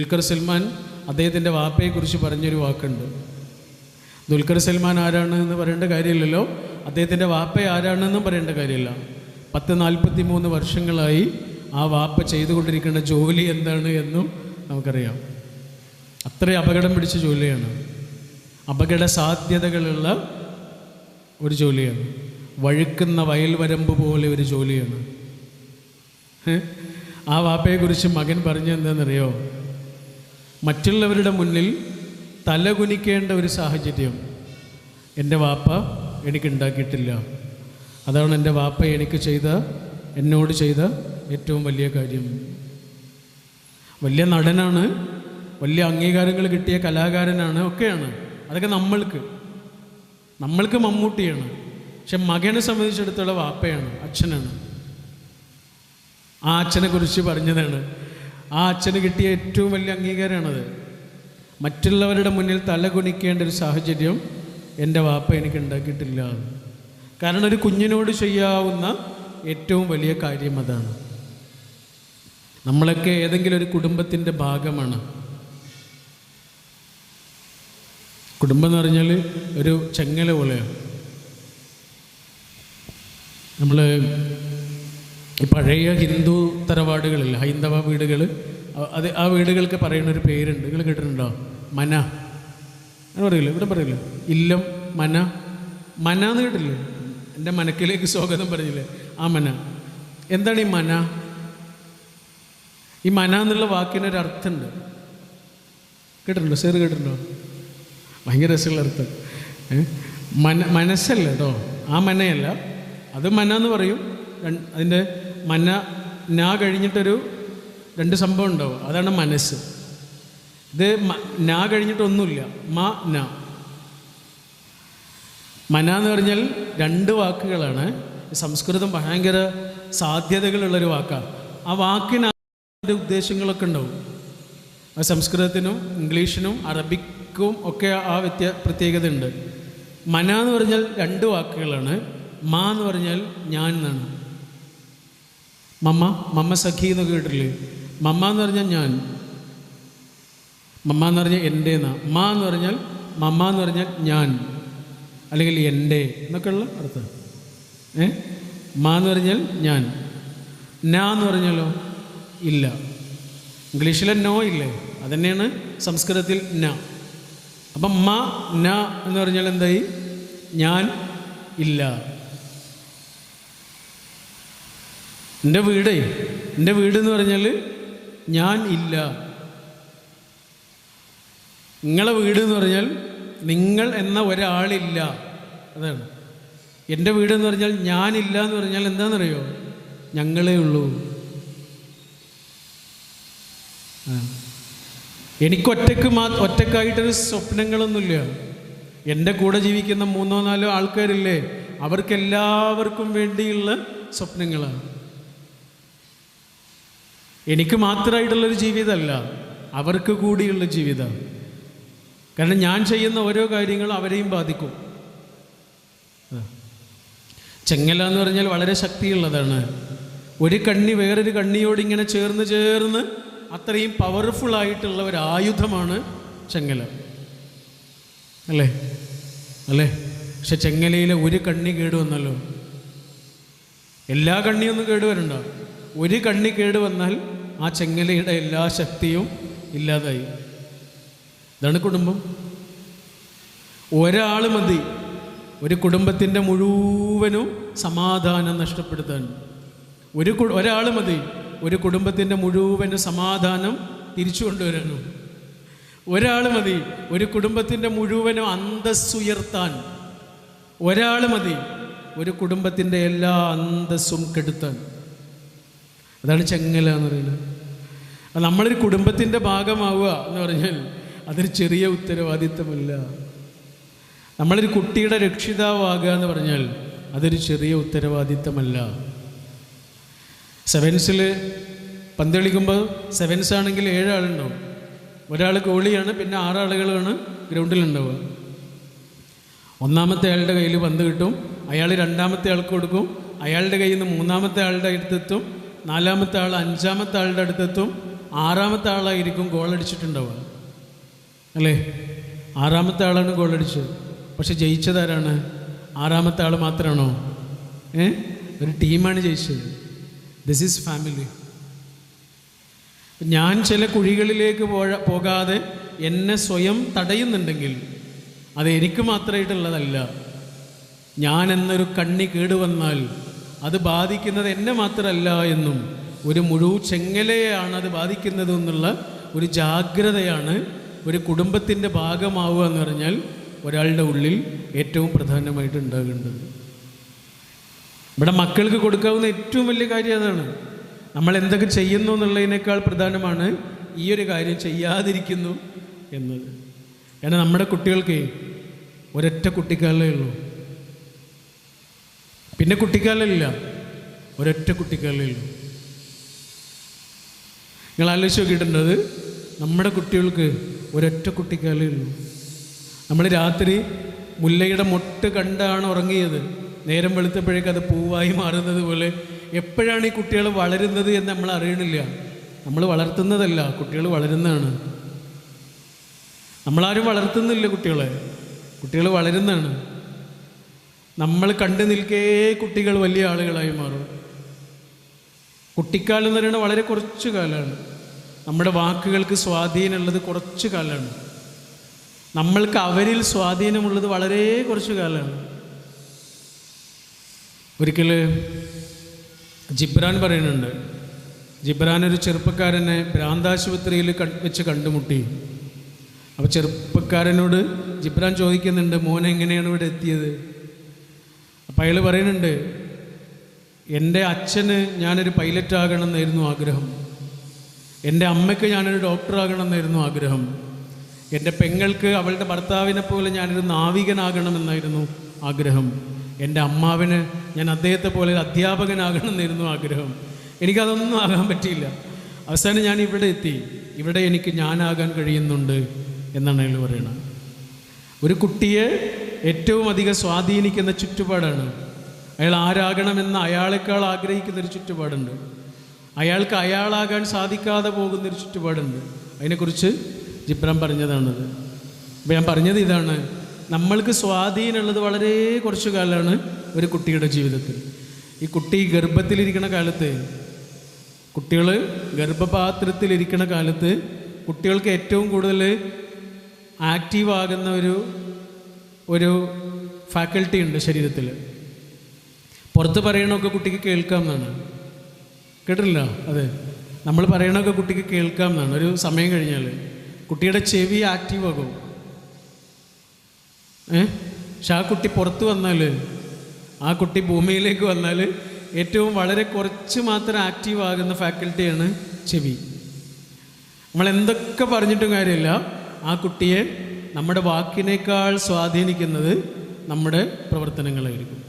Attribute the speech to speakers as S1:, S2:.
S1: ദുൽഖർ സൽമാൻ അദ്ദേഹത്തിന്റെ വാപ്പയെക്കുറിച്ച് പറഞ്ഞൊരു വാക്കുണ്ട്. ദുൽഖർ സൽമാൻ ആരാണ് എന്ന് പറയേണ്ട കാര്യമില്ലല്ലോ. അദ്ദേഹത്തിന്റെ വാപ്പ ആരാണെന്നും പറയേണ്ട കാര്യമില്ല. പത്ത് നാൽപ്പത്തി മൂന്ന് വർഷങ്ങളായി ആ വാപ്പ ചെയ്തുകൊണ്ടിരിക്കുന്ന ജോലി എന്താണ് എന്നും നമുക്കറിയാം. അത്രയും അപകടം പിടിച്ച ജോലിയാണ്. അപകട സാധ്യതകളുള്ള ഒരു ജോലിയാണ്. വഴുക്കുന്ന വയൽവരമ്പ് പോലെ ഒരു ജോലിയാണ്? ആ വാപ്പയെക്കുറിച്ച് മകൻ പറഞ്ഞ എന്താണെന്നറിയോ മറ്റുള്ളവരുടെ മുന്നിൽ തലകുനിക്കേണ്ട ഒരു സാഹചര്യം എന്റെ വാപ്പ എനിക്കുണ്ടാക്കിയിട്ടില്ല അതാണ് എന്റെ വാപ്പ എനിക്ക് ചെയ്ത എന്നോട് ചെയ്ത ഏറ്റവും വലിയ കാര്യം. വലിയ നടനാണ് വലിയ അംഗീകാരങ്ങൾ കിട്ടിയ കലാകാരനാണ് ഒക്കെയാണ്. അതൊക്കെ നമ്മൾക്ക്. നമ്മൾക്ക് മമ്മൂട്ടിയാണ്. പക്ഷെ മകനെ സംബന്ധിച്ചിടത്തോളം വാപ്പയാണ് അച്ഛനാണ്. ആ അച്ഛനെ കുറിച്ച് പറഞ്ഞതാണ്. ആ അച്ഛന് കിട്ടിയ ഏറ്റവും വലിയ അംഗീകാരമാണത്. മറ്റുള്ളവരുടെ മുന്നിൽ തല കുനിക്കേണ്ട ഒരു സാഹചര്യം എന്റെ വാപ്പ എനിക്ക് ഉണ്ടാക്കിയിട്ടില്ല. കാരണം ഒരു കുഞ്ഞിനോട് ചെയ്യാവുന്ന ഏറ്റവും വലിയ കാര്യം അതാണ്. നമ്മളൊക്കെ ഏതെങ്കിലും ഒരു കുടുംബത്തിന്റെ ഭാഗമാണ്. കുടുംബം എന്ന് പറഞ്ഞാൽ ഒരു ചെങ്ങല പോലെയാണ്. നമ്മൾ ഈ പഴയ ഹിന്ദു തറവാടുകളിൽ ഹൈന്ദവ വീടുകൾ അത് ആ വീടുകൾക്ക് പറയുന്ന ഒരു പേരുണ്ട്. നിങ്ങൾ കേട്ടിട്ടുണ്ടോ? മന. അങ്ങനെ പറയില്ല? ഇവിടെ പറയില്ല? ഇല്ലം മന. മന എന്ന് കേട്ടില്ലേ? എന്റെ മനക്കിലേക്ക് സ്വാഗതം പറഞ്ഞില്ലേ? ആ മന. എന്താണ് ഈ മന? ഈ മന എന്നുള്ള വാക്കിനൊരു അർത്ഥമുണ്ട്. കേട്ടിട്ടുണ്ടോ? സാർ കേട്ടിട്ടുണ്ടോ? ഭയങ്കര രസമുള്ള അർത്ഥം. മന മനസ്സല്ല കേട്ടോ. ആ മനയല്ല. അത് മന എന്ന് പറയും. അതിന്റെ മന നാ കഴിഞ്ഞിട്ടൊരു രണ്ട് സംഭവം ഉണ്ടാവും. അതാണ് മനസ്സ്. ഇത് നാ കഴിഞ്ഞിട്ടൊന്നുമില്ല. മ ന. മന എന്ന് പറഞ്ഞാൽ രണ്ട് വാക്കുകളാണ്. സംസ്കൃതം ഭയങ്കര സാധ്യതകളുള്ളൊരു വാക്കാണ് ആ വാക്കിന് അതിന്റെ ഉദ്ദേശങ്ങളൊക്കെ ഉണ്ടാവും. ആ സംസ്കൃതത്തിനും ഇംഗ്ലീഷിനും അറബിക്കും ഒക്കെ ആ വ്യത്യ പ്രത്യേകത ഉണ്ട്. മന എന്ന് പറഞ്ഞാൽ രണ്ട് വാക്കുകളാണ്. മാ എന്ന് പറഞ്ഞാൽ ഞാൻ എന്നാണ്. മമ്മ മമ്മ സഖി എന്നൊക്കെ കേട്ടില്ലേ മമ്മ എന്ന് പറഞ്ഞാൽ ഞാൻ. മമ്മ എന്ന് പറഞ്ഞാൽ എന്റെ എന്നാ. മാ എന്ന് പറഞ്ഞാൽ മമ്മ എന്ന് പറഞ്ഞാൽ ഞാൻ. അല്ലെങ്കിൽ എന്റെ എന്നൊക്കെയുള്ള അർത്ഥം. ഏ? മാ എന്ന് പറഞ്ഞാൽ ഞാൻ. നാ എന്ന് പറഞ്ഞാലോ? ഇല്ല. ഇംഗ്ലീഷിലെ നോ ഇല്ലേ? അതന്നെയാണ് സംസ്കൃതത്തിൽ ന. അപ്പം മ ന എന്ന് പറഞ്ഞാൽ എന്തായി? ഞാൻ ഇല്ല. എന്റെ വീടേ എന്റെ വീട് എന്ന് പറഞ്ഞാൽ ഞാൻ ഇല്ല. നിങ്ങളെ വീട് എന്ന് പറഞ്ഞാൽ നിങ്ങൾ എന്ന ഒരാളില്ല. അതാണ്. എന്റെ വീട് എന്ന് പറഞ്ഞാൽ ഞാനില്ല എന്ന് പറഞ്ഞാൽ എന്താണെന്നറിയോ? ഞങ്ങളേ ഉള്ളൂ. എനിക്കൊറ്റക്ക് മാ ഒറ്റക്കായിട്ടൊരു സ്വപ്നങ്ങളൊന്നുമില്ല. എന്റെ കൂടെ ജീവിക്കുന്ന മൂന്നോ നാലോ ആൾക്കാരില്ലേ അവർക്കെല്ലാവർക്കും വേണ്ടിയുള്ള സ്വപ്നങ്ങളാണ്. എനിക്ക് മാത്രമായിട്ടുള്ളൊരു ജീവിതമല്ല അവർക്ക് കൂടിയുള്ള ജീവിതം. കാരണം ഞാൻ ചെയ്യുന്ന ഓരോ കാര്യങ്ങളും അവരെയും ബാധിക്കും. ചെങ്ങല എന്ന് പറഞ്ഞാൽ വളരെ ശക്തിയുള്ളതാണ്. ഒരു കണ്ണി വേറൊരു കണ്ണിയോട് ഇങ്ങനെ ചേർന്ന് ചേർന്ന് അത്രയും പവർഫുൾ ആയിട്ടുള്ള ഒരു ആയുധമാണ് ചെങ്ങല. അല്ലേ? അല്ലേ? പക്ഷെ ചെങ്ങലയിലെ ഒരു കണ്ണി കേടുവന്നല്ലോ എല്ലാ കണ്ണിയൊന്നും കേടുവരണ്ട. ഒരു കണ്ണി കേടുവന്നാൽ ആ ചെങ്ങലയുടെ എല്ലാ ശക്തിയും ഇല്ലാതായി. ഇതാണ് കുടുംബം. ഒരാൾ മതി. ഒരു കുടുംബത്തിന്റെ മുഴുവനും സമാധാനം നഷ്ടപ്പെടുത്താൻ. ഒരു ഒരാൾ മതി. ഒരു കുടുംബത്തിന്റെ മുഴുവനും സമാധാനം തിരിച്ചു കൊണ്ടുവരാനും. ഒരാൾ മതി. ഒരു കുടുംബത്തിന്റെ മുഴുവനും അന്തസ്സുയർത്താൻ. ഒരാൾ മതി. ഒരു കുടുംബത്തിന്റെ എല്ലാ അന്തസ്സും കെടുത്താൻ. അതാണ് ചെങ്ങല എന്ന് പറയുന്നത്. അത് നമ്മളൊരു കുടുംബത്തിന്റെ ഭാഗമാവുക എന്ന് പറഞ്ഞാൽ അതൊരു ചെറിയ ഉത്തരവാദിത്തമല്ല. നമ്മളൊരു കുട്ടിയുടെ രക്ഷിതാവാകുക എന്ന് പറഞ്ഞാൽ അതൊരു ചെറിയ ഉത്തരവാദിത്തമല്ല. സെവൻസിൽ പന്ത് കളിക്കുമ്പോൾ സെവൻസ് ആണെങ്കിൽ ഏഴാളുണ്ടാവും. ഒരാൾ ഗോളിയാണ് പിന്നെ ആറാളുകളാണ് ഗ്രൗണ്ടിലുണ്ടാവുക. ഒന്നാമത്തെ ആളുടെ കയ്യിൽ പന്ത് കിട്ടും അയാൾ രണ്ടാമത്തെ ആൾക്ക് കൊടുക്കും അയാളുടെ കയ്യിൽ നിന്ന് മൂന്നാമത്തെ ആളുടെ അടുത്തെത്തും നാലാമത്തെ ആൾ അഞ്ചാമത്തെ ആളുടെ അടുത്തെത്തും ആറാമത്തെ ആളായിരിക്കും ഗോളടിച്ചിട്ടുണ്ടാവുക അല്ലേ? ആറാമത്തെ ആളാണ് ഗോളടിച്ചത് പക്ഷെ ജയിച്ചതാരാണ്? ആറാമത്തെ ആൾ മാത്രമാണോ? ഏ? ഒരു ടീമാണ് ജയിച്ചത്. ദിസ് ഈസ് ഫാമിലി ഞാൻ ചില കുഴികളിലേക്ക് പോകാതെ എന്നെ സ്വയം തടയുന്നുണ്ടെങ്കിൽ അത് എനിക്ക് മാത്രമായിട്ടുള്ളതല്ല. ഞാൻ എന്നൊരു കണ്ണി കേടുവന്നാൽ അത് ബാധിക്കുന്നത് എന്നെ മാത്രമല്ല എന്നും ഒരു മുഴു ചെങ്ങലയാണ് അത് ബാധിക്കുന്നത് എന്നുള്ള ഒരു ജാഗ്രതയാണ് ഒരു കുടുംബത്തിന്റെ ഭാഗമാവുക എന്ന് പറഞ്ഞാൽ ഒരാളുടെ ഉള്ളിൽ ഏറ്റവും പ്രധാനമായിട്ട് ഉണ്ടാകേണ്ടത്. ഇവിടെ മക്കൾക്ക് കൊടുക്കാവുന്ന ഏറ്റവും വലിയ കാര്യം അതാണ്. നമ്മൾ എന്തൊക്കെ ചെയ്യുന്നു എന്നുള്ളതിനേക്കാൾ പ്രധാനമാണ് ഈ ഒരു കാര്യം ചെയ്യാതിരിക്കുന്നു എന്നത്. കാരണം നമ്മുടെ കുട്ടികൾക്ക് ഒരൊറ്റ കുട്ടിക്കാലേ ഉള്ളൂ. പിന്നെ കുട്ടിക്കാലില്ല ഒരൊറ്റ കുട്ടിക്കാലില്ല നിങ്ങൾ ആലോചിച്ച് നോക്കിയിട്ടുണ്ടത് നമ്മുടെ കുട്ടികൾക്ക് ഒരൊറ്റ കുട്ടിക്കാലേ ഉള്ളൂ നമ്മൾ രാത്രി മുല്ലയുടെ മൊട്ട് കണ്ടാണ് ഉറങ്ങിയത്. നേരം വെളുത്തപ്പോഴേക്ക് അത് പൂവായി മാറുന്നത് പോലെ എപ്പോഴാണ് ഈ കുട്ടികൾ വളരുന്നത് എന്ന് നമ്മൾ അറിയണില്ല. നമ്മൾ വളർത്തുന്നതല്ല കുട്ടികൾ വളരുന്നതാണ്. നമ്മളാരും വളർത്തുന്നില്ല കുട്ടികളെ. കുട്ടികൾ വളരുന്നതാണ്. നമ്മൾ കണ്ടു നിൽക്കേ കുട്ടികൾ വലിയ ആളുകളായി മാറും. കുട്ടിക്കാലം എന്ന് പറയുന്നത് വളരെ കുറച്ച് കാലമാണ്. നമ്മുടെ വാക്കുകൾക്ക് സ്വാധീനമുള്ളത് കുറച്ച് കാലമാണ്. നമ്മൾക്ക് അവരിൽ സ്വാധീനമുള്ളത് വളരെ കുറച്ച് കാലമാണ്. ഒരിക്കൽ ജിബ്രാൻ പറയുന്നുണ്ട്. ജിബ്രാൻ ഒരു ചെറുപ്പക്കാരനെ ഭ്രാന്താശുപത്രിയിൽ വെച്ച് കണ്ടുമുട്ടി. അപ്പോൾ ചെറുപ്പക്കാരനോട് ജിബ്രാൻ ചോദിക്കുന്നുണ്ട് മോൻ എങ്ങനെയാണ് ഇവിടെ എത്തിയത്? അപ്പം അയാൾ പറയുന്നുണ്ട് എന്റെ അച്ഛന് ഞാനൊരു പൈലറ്റ് ആകണമെന്നായിരുന്നു ആഗ്രഹം. എന്റെ അമ്മയ്ക്ക് ഞാനൊരു ഡോക്ടർ ആകണമെന്നായിരുന്നു ആഗ്രഹം. എന്റെ പെങ്ങൾക്ക് അവളുടെ ഭർത്താവിനെ പോലെ ഞാനൊരു നാവികനാകണമെന്നായിരുന്നു ആഗ്രഹം. എന്റെ അമ്മാവിന് ഞാൻ അദ്ദേഹത്തെ പോലെ ഒരു അധ്യാപകനാകണമെന്നായിരുന്നു ആഗ്രഹം. എനിക്കതൊന്നും ആകാൻ പറ്റിയില്ല. അവസാനം ഞാൻ ഇവിടെ എത്തി. ഇവിടെ എനിക്ക് ഞാനാകാൻ കഴിയുന്നുണ്ട് എന്നാണ് അയാൾ പറയുന്നത്. ഒരു കുട്ടിയെ ഏറ്റവും അധികം സ്വാധീനിക്കുന്ന ചുറ്റുപാടാണ്. അയാൾ ആരാകണമെന്ന് അയാളെക്കാൾ ആഗ്രഹിക്കുന്ന ഒരു ചുറ്റുപാടുണ്ട്. അയാൾക്ക് അയാളാകാൻ സാധിക്കാതെ പോകുന്നൊരു ചുറ്റുപാടുണ്ട്. അതിനെക്കുറിച്ച് ജിബ്രാൻ പറഞ്ഞതാണത് അപ്പം ഞാൻ പറഞ്ഞത് ഇതാണ്. നമ്മൾക്ക് സ്വാധീനമുള്ളത് വളരെ കുറച്ചു കാലമാണ് ഒരു കുട്ടിയുടെ ജീവിതത്തിൽ. ഈ കുട്ടി ഗർഭത്തിലിരിക്കുന്ന കാലത്ത് കുട്ടികൾ ഗർഭപാത്രത്തിലിരിക്കുന്ന കാലത്ത് കുട്ടികൾക്ക് ഏറ്റവും കൂടുതൽ ആക്റ്റീവ് ആകുന്ന ഒരു ഒരു ഫാക്കൽറ്റി ഉണ്ട് ശരീരത്തിൽ പുറത്ത് പറയണമൊക്കെ കുട്ടിക്ക് കേൾക്കാം എന്നാണ് കേട്ടില്ല അതെ. നമ്മൾ പറയണമൊക്കെ കുട്ടിക്ക് കേൾക്കാം എന്നാണ് ഒരു സമയം കഴിഞ്ഞാൽ കുട്ടിയുടെ ചെവി ആക്റ്റീവ് ആകും. ഏ? പക്ഷെ ആ കുട്ടി പുറത്ത് വന്നാൽ ആ കുട്ടി ഭൂമിയിലേക്ക് വന്നാൽ ഏറ്റവും വളരെ കുറച്ച് മാത്രം ആക്റ്റീവ് ആകുന്ന ഫാക്കൽറ്റിയാണ് ചെവി. നമ്മൾ എന്തൊക്കെ പറഞ്ഞിട്ടും കാര്യമില്ല. ആ കുട്ടിയെ നമ്മുടെ വാക്കിനേക്കാൾ സ്വാധീനിക്കുന്നത് നമ്മുടെ പ്രവർത്തനങ്ങളായിരിക്കും.